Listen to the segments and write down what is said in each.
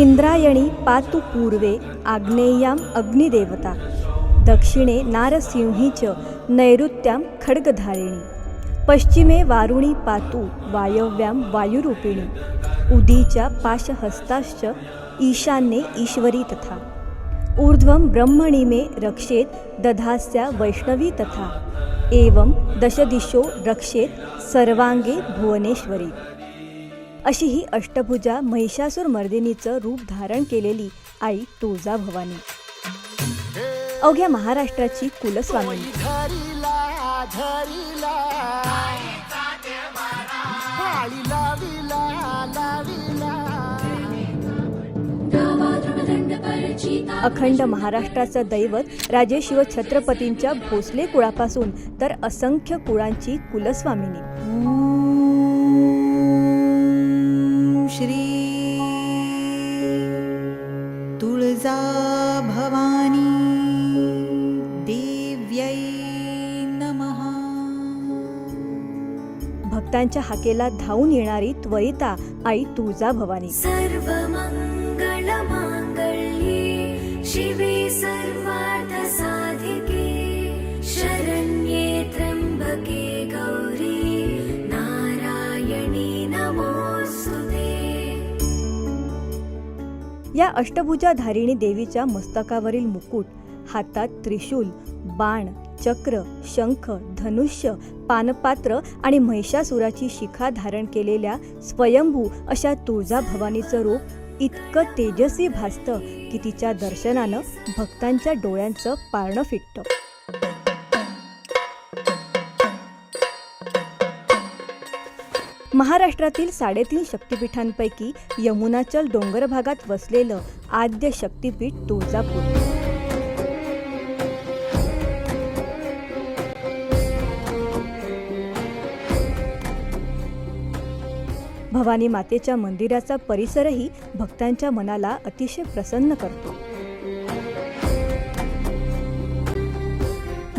इंद्रायणी पातु पूर्वे आग्नेयाम अग्निदेवता दक्षिणे नारसिंही च नैऋत्यां खड्गधारिणी पश्चिमे वारुणी पातु वायव्यां वायुरूपिणी उदीच्या पाशहस्ताश्च ईशान्ये ईश्वरी तथा ऊर्ध्वं ब्रह्मणि मे रक्षेत दधास्या वैष्णवी तथा एवं दशदिशो रक्षेत सर्वांगे भुवनेश्वरी। अशी ही अष्टभुजा महिषासूर मर्दिनीचं रूप धारण केलेली आई तुळजा भवानी. अवघ्या महाराष्ट्राची लाविला. अखंड महाराष्ट्राचं दैवत राजे शिव छत्रपतींच्या भोसले कुळापासून तर असंख्य कुळांची कुलस्वामिनी. भक्तांच्या हाकेला धावून येणारी त्वरिता आई तुळजा भवानी. सर्वमङ्गलमाङ्गल्ये शिवे सर्वार्थसाधिके शरण्ये त्र्यम्बके गौरी नारायणी नमोऽस्तु ते या अष्टभुजा धारिणी देवीच्या मस्तकावरील मुकुट हातात त्रिशूल बाण चक्र शंख धनुष्य पानपात्र आणि महिषासुराची शिखा धारण केलेल्या स्वयंभू अशा तुळजा भवानीचं रूप इतकं तेजस्वी भासतं की तिच्या दर्शनानं भक्तांच्या डोळ्यांचं पारणं फिटतं. महाराष्ट्रातील साडेतीन शक्तिपीठांपैकी यमुनाचल डोंगर भागात वसलेलं आद्य शक्तिपीठ तुळजापूर. भवानी मातेच्या मंदिराचा परिसरही भक्तांच्या मनाला अतिशय प्रसन्न करतो.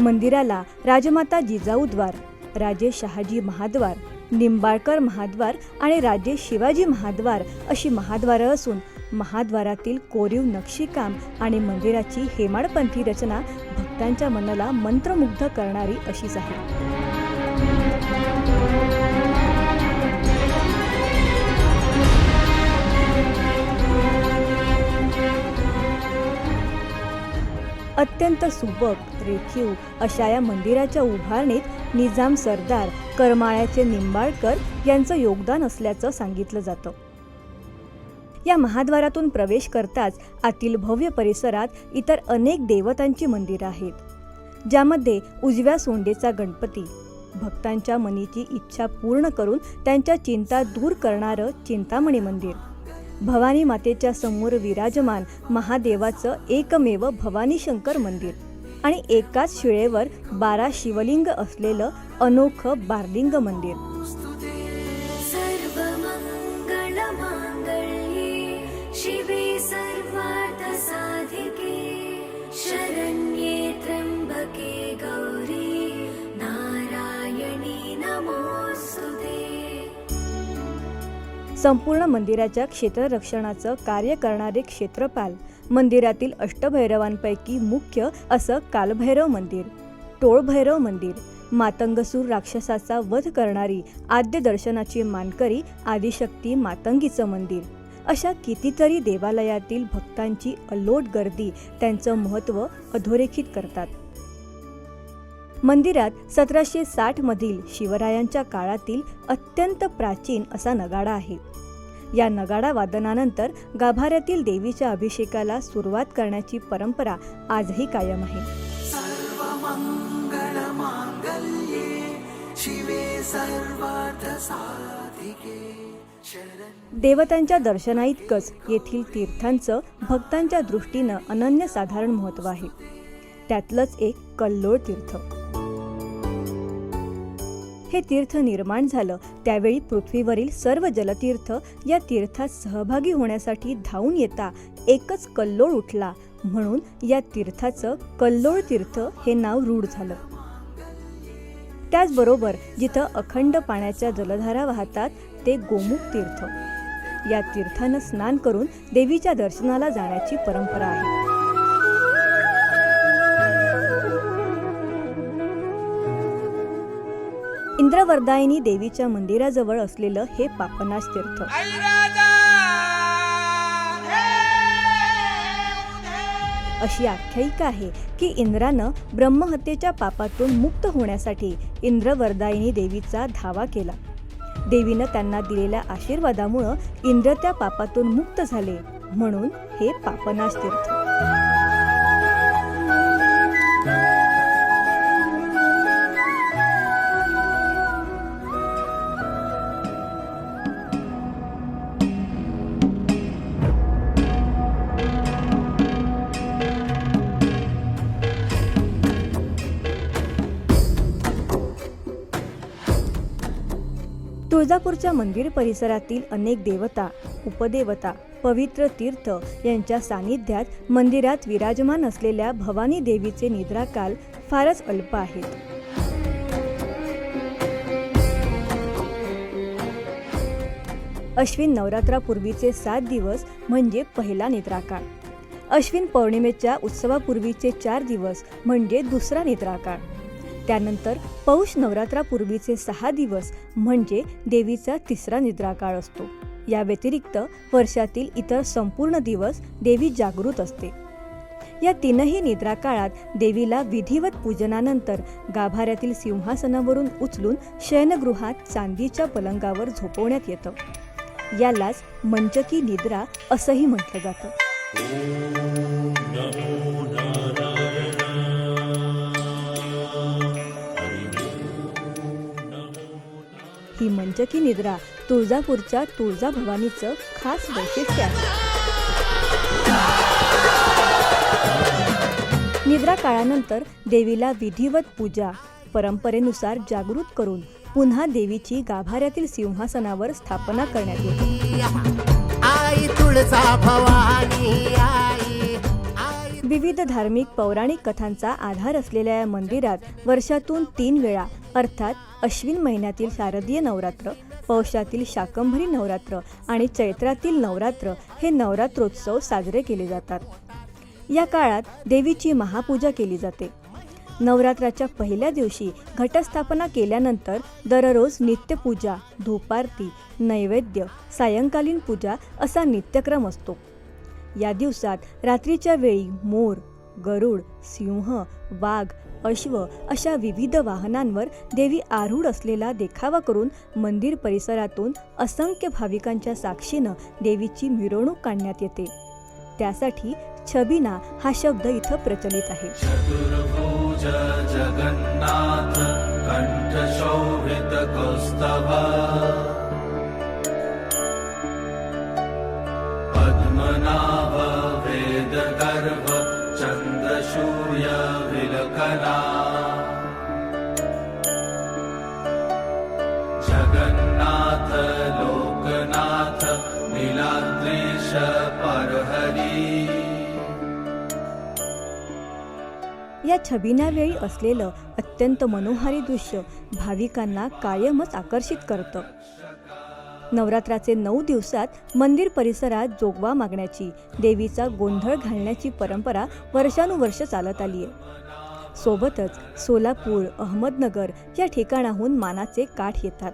मंदिराला राजमाता जिजाऊद्वार राजे शहाजी महाद्वार निंबाळकर महाद्वार आणि राजे शिवाजी महाद्वार अशी महाद्वारं असून महाद्वारातील कोरीव नक्षीकाम आणि मंदिराची हेमाडपंथी रचना भक्तांच्या मनाला मंत्रमुग्ध करणारी अशीच आहे. अत्यंत सुबक रेखीव अशा या मंदिराच्या उभारणीत निजाम सरदार करमाळ्याचे निंबाळकर यांचं योगदान असल्याचं सांगितलं जातं. या महाद्वारातून प्रवेश करताच आतील भव्य परिसरात इतर अनेक देवतांची मंदिरं आहेत ज्यामध्ये उजव्या सोंडेचा गणपती भक्तांच्या मनीची इच्छा पूर्ण करून त्यांच्या चिंता दूर करणारं चिंतामणी मंदिर भवानी मातेच्या समोर विराजमान महादेवाचं एकमेव भवानी शंकर मंदिर. आणि एकाच शिळेवर बारा शिवलिंग असलेलं अनोखं बारलिंग मंदिर. संपूर्ण मंदिराच्या क्षेत्ररक्षणाचं कार्य करणारे क्षेत्रपाल मंदिरातील अष्टभैरवांपैकी मुख्य असं कालभैरव मंदिर टोळभैरव मंदिर मातंगसूर राक्षसाचा वध करणारी आद्य दर्शनाची मानकरी आदिशक्ती मातंगीचं मंदिर. अशा कितीतरी देवालयातील भक्तांची अलोट गर्दी त्यांचं महत्त्व अधोरेखित करतात. मंदिरात सतराशे साठ मधील शिवरायांच्या काळातील अत्यंत प्राचीन असा नगाडा आहे. या नगाडा वादनानंतर गाभाऱ्यातील देवीच्या अभिषेकाला सुरुवात करण्याची परंपरा आजही कायम आहे. देवतांच्या दर्शनाइतकंच येथील तीर्थांचं भक्तांच्या दृष्टीनं अनन्यसाधारण महत्त्व आहे. त्यातलंच एक कल्लोळ तीर्थ. हे तीर्थ निर्माण झालं. त्यावेळी पृथ्वीवरील सर्व जलतीर्थ या तीर्थात सहभागी होण्यासाठी धावून येता एकच कल्लोळ उठला. म्हणून या तीर्थाचं कल्लोळ तीर्थ हे नाव रूढ झालं. त्याचबरोबर जिथं अखंड पाण्याच्या जलधारा वाहतात ते गोमुख तीर्थ. या तीर्थानं स्नान करून देवीच्या दर्शनाला जाण्याची परंपरा आहे. इंद्रवरदायिनी देवीच्या मंदिराजवळ असलेलं हे पापनाश तीर्थ. अशी आख्यायिका आहे की इंद्रानं ब्रह्महत्येच्या पापातून मुक्त होण्यासाठी इंद्रवरदायिनी देवीचा धावा केला. देवीनं त्यांना दिलेल्या आशीर्वादामुळं इंद्र त्या पापातून मुक्त झाले म्हणून हे पापनाश तीर्थ. तुळजापूरच्या मंदिर परिसरातील अनेक देवता उपदेवता पवित्र तीर्थ यांच्या सानिध्यात मंदिरात विराजमान असलेल्या भवानी देवीचे निद्राकाल फारच अल्प आहेत. अश्विन नवरात्रापूर्वीचे सात दिवस म्हणजे पहिला निद्राकाळ. अश्विन पौर्णिमेच्या उत्सवापूर्वीचे चार दिवस म्हणजे दुसरा निद्राकाळ. त्यानंतर पौष नवरात्रापूर्वीचे सहा दिवस म्हणजे देवीचा तिसरा निद्राकाळ असतो. या व्यतिरिक्त वर्षातील इतर संपूर्ण दिवस देवी जागृत असते. या तीनही निद्राकाळात देवीला विधिवत पूजनानंतर गाभाऱ्यातील सिंहासनावरून उचलून शयनगृहात चांदीच्या पलंगावर झोपवण्यात येतं. यालाच मंचकी निद्रा असंही म्हटलं जातं. ही मंचकी निद्रा तुळजापूरच्या तुळजा भवानीचं खास वैशिष्ट्य आहे. निद्रा काळानंतर देवीला विधिवत पूजा परंपरेनुसार जागृत करून पुन्हा देवीची गाभाऱ्यातील सिंहासनावर स्थापना करण्यात येते. आई तुळजा भवानी आई विविध धार्मिक पौराणिक कथांचा आधार असलेल्या या मंदिरात वर्षातून तीन वेळा अर्थात अश्विन महिन्यातील शारदीय नवरात्र पौषातील शाकंभरी नवरात्र आणि चैत्रातील नवरात्र हे नवरात्रोत्सव साजरे केले जातात. या काळात देवीची महापूजा केली जाते. नवरात्राच्या पहिल्या दिवशी घटस्थापना केल्यानंतर दररोज नित्यपूजा धूपारती नैवेद्य सायंकालीन पूजा असा नित्यक्रम असतो. या दिवसात रात्रीच्या वेळी मोर गरुड सिंह वाघ अश्व अशा विविध वाहनांवर देवी आरूढ असलेला देखावा करून मंदिर परिसरातून असंख्य भाविकांच्या साक्षीनं देवीची मिरवणूक काढण्यात येते. त्यासाठी छबिना हा शब्द इथं प्रचलित आहे. चतुर्भुज या छबिनावेळी असलेलं अत्यंत मनोहारी दृश्य भाविकांना कायमच आकर्षित करतं. नवरात्राचे नऊ दिवसात मंदिर परिसरात जोगवा मागण्याची देवीचा गोंधळ घालण्याची परंपरा वर्षानुवर्ष चालत आली आहे सोबतच सोलापूर अहमदनगर या ठिकाणाहून मानाचे काठ येतात.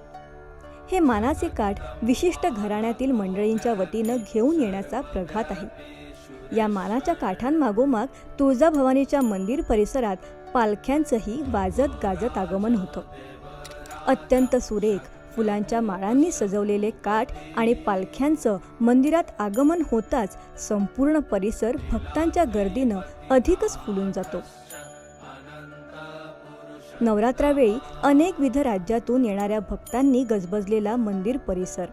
हे मानाचे काठ विशिष्ट घराण्यातील मंडळींच्या वतीनं घेऊन येण्याचा प्रघात आहे. या मानाच्या काठांमागोमाग तुळजाभवानीच्या मंदिर परिसरात पालख्यांचंही वाजत गाजत आगमन होतं. अत्यंत सुरेख फुलांच्या माळांनी सजवलेले काठ आणि पालख्यांचं मंदिरात आगमन होताच संपूर्ण परिसर भक्तांच्या गर्दीनं अधिकच फुलून जातो. नवरात्रावेळी अनेक विध राज्यातून येणाऱ्या भक्तांनी गजबजलेला मंदिर परिसर.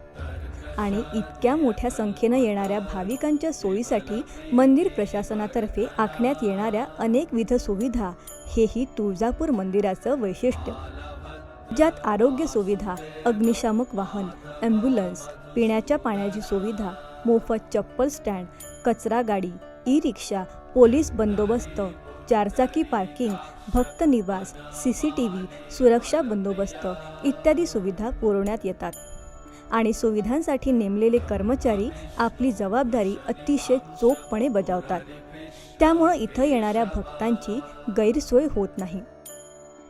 आणि इतक्या मोठ्या संख्येनं येणाऱ्या भाविकांच्या सोयीसाठी मंदिर प्रशासनातर्फे आखण्यात येणाऱ्या अनेकविध सुविधा हेही तुळजापूर मंदिराचं वैशिष्ट्य. ज्यात आरोग्य सुविधा अग्निशामक वाहन ॲम्ब्युलन्स पिण्याच्या पाण्याची सुविधा मोफत चप्पल स्टँड कचरा गाडी ई रिक्षा पोलीस बंदोबस्त चारचाकी पार्किंग भक्त निवास सी सी टी व्ही सुरक्षा बंदोबस्त इत्यादी सुविधा पुरवण्यात येतात. आणि सुविधांसाठी नेमलेले कर्मचारी आपली जबाबदारी अतिशय चोखपणे बजावतात. त्यामुळं इथं येणाऱ्या भक्तांची गैरसोय होत नाही.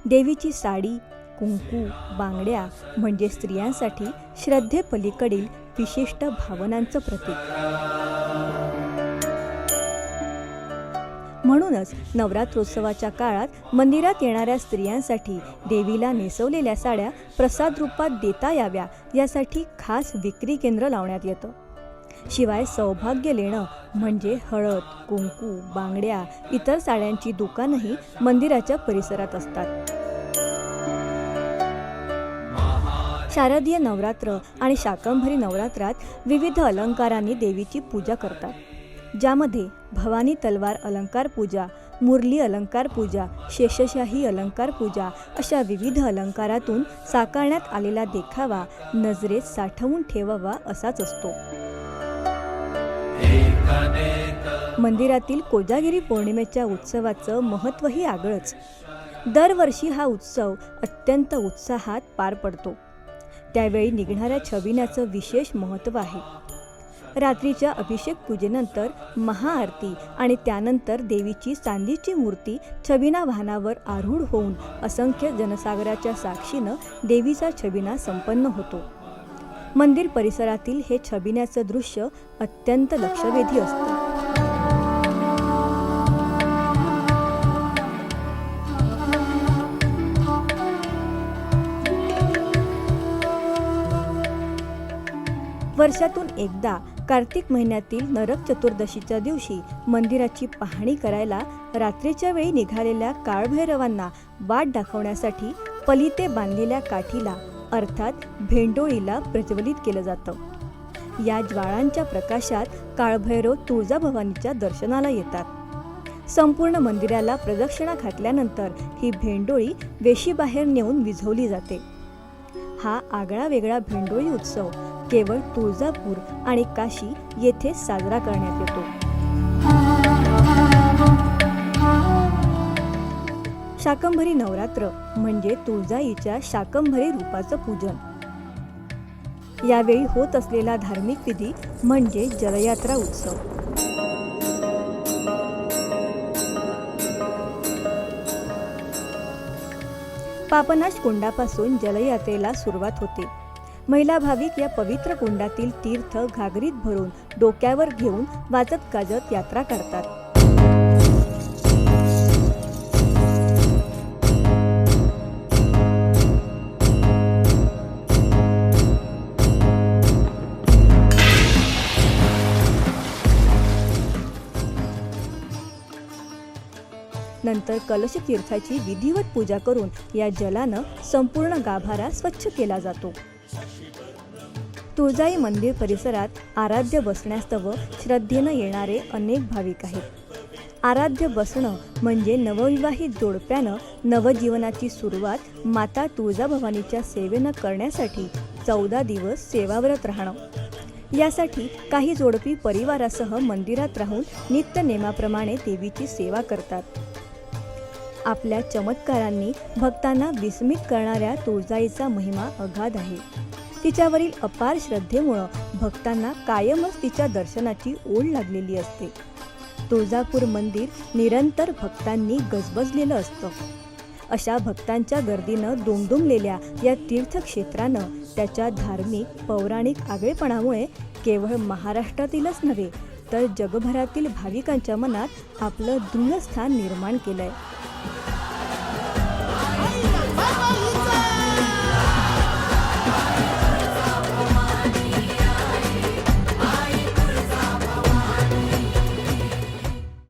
देवीची साडी कुंकू बांगड्या म्हणजे स्त्रियांसाठी श्रद्धेपलीकडील विशिष्ट भावनांचं प्रतीक. म्हणूनच नवरात्रोत्सवाच्या काळात मंदिरात येणाऱ्या स्त्रियांसाठी देवीला नेसवलेल्या साड्या प्रसाद रूपात देता याव्या यासाठी खास विक्री केंद्र लावण्यात येतं. शिवाय सौभाग्य लेणं म्हणजे हळद कुंकू बांगड्या इतर साड्यांची दुकानंही मंदिराच्या परिसरात असतात. शारदीय नवरात्र आणि शाकंभरी नवरात्रात विविध अलंकारांनी देवीची पूजा करतात. ज्यामध्ये भवानी तलवार अलंकार पूजा मुरली अलंकार पूजा शेषशाही अलंकार पूजा अशा विविध अलंकारातून साकारण्यात आलेला देखावा नजरेत साठवून ठेवावा असाच असतो. मंदिरातील कोजागिरी पौर्णिमेच्या उत्सवाचं महत्त्वही आगळंच. दरवर्षी हा उत्सव अत्यंत उत्साहात पार पडतो. त्यावेळी निघणाऱ्या छबिनाचं विशेष महत्त्व आहे. रात्रीच्या अभिषेक पूजेनंतर महाआरती आणि त्यानंतर देवीची चांदीची मूर्ती छबिना वाहनावर आरूढ होऊन असंख्य जनसागराच्या साक्षीनं देवीचा छबिना संपन्न होतो. मंदिर परिसरातील हे छबिन्याचं दृश्य अत्यंत लक्षवेधी असतं. वर्षातून एकदा कार्तिक महिन्यातील नरक चतुर्दशीच्या दिवशी मंदिराची पाहणी करायला रात्रीच्या वेळी निघालेल्या काळभैरवांना वाट दाखवण्यासाठी पलिते बांधलेल्या काठीला अर्थात भेंडोळीला प्रज्वलित केलं जातं. या ज्वाळांच्या प्रकाशात काळभैरव तुळजाभवानीच्या दर्शनाला येतात. संपूर्ण मंदिराला प्रदक्षिणा घातल्यानंतर ही भेंडोळी वेशीबाहेर नेऊन विझवली जाते. हा आगळा वेगळा भेंडोळी उत्सव केवळ तुळजापूर आणि काशी येथे साजरा करण्यात येतो. शाकंभरी नवरात्र म्हणजे तुळजाईच्या शाकंभरी रूपाचं पूजन. यावेळी होत असलेला धार्मिक विधी म्हणजे जलयात्रा उत्सव. पापनाश कुंडापासून जलयात्रेला सुरुवात होते. महिला भाविक या पवित्र कुंडातील तीर्थ घागरीत भरून डोक्यावर घेऊन वाजत गाजत यात्रा करतात. नंतर कलश तीर्थाची विधिवत पूजा करून या जलानं संपूर्ण गाभारा स्वच्छ केला जातो. तुळजाई मंदिर परिसरात आराध्य बसण्यास्तव श्रद्धेनं येणारे अनेक भाविक आहेत. आराध्य बसणं म्हणजे नवविवाहित जोडप्यानं नवजीवनाची सुरुवात माता तुळजाभवानीच्या सेवेनं करण्यासाठी चौदा दिवस सेवाव्रत राहणं. यासाठी काही जोडपी परिवारासह मंदिरात राहून नित्य नेमाप्रमाणे देवीची सेवा करतात. आपल्या चमत्कारांनी भक्तांना विस्मित करणाऱ्या तुळजाईचा महिमा अगाध आहे. तिच्यावरील अपार श्रद्धेमुळं भक्तांना कायमच तिच्या दर्शनाची ओढ लागलेली असते. तुळजापूर मंदिर निरंतर भक्तांनी गजबजलेलं असतं. अशा भक्तांच्या गर्दीनं दुमदुमलेल्या या तीर्थक्षेत्रानं त्याच्या धार्मिक पौराणिक आगळेपणामुळे केवळ महाराष्ट्रातीलच नव्हे तर जगभरातील भाविकांच्या मनात आपलं दृढ स्थान निर्माण केलं आहे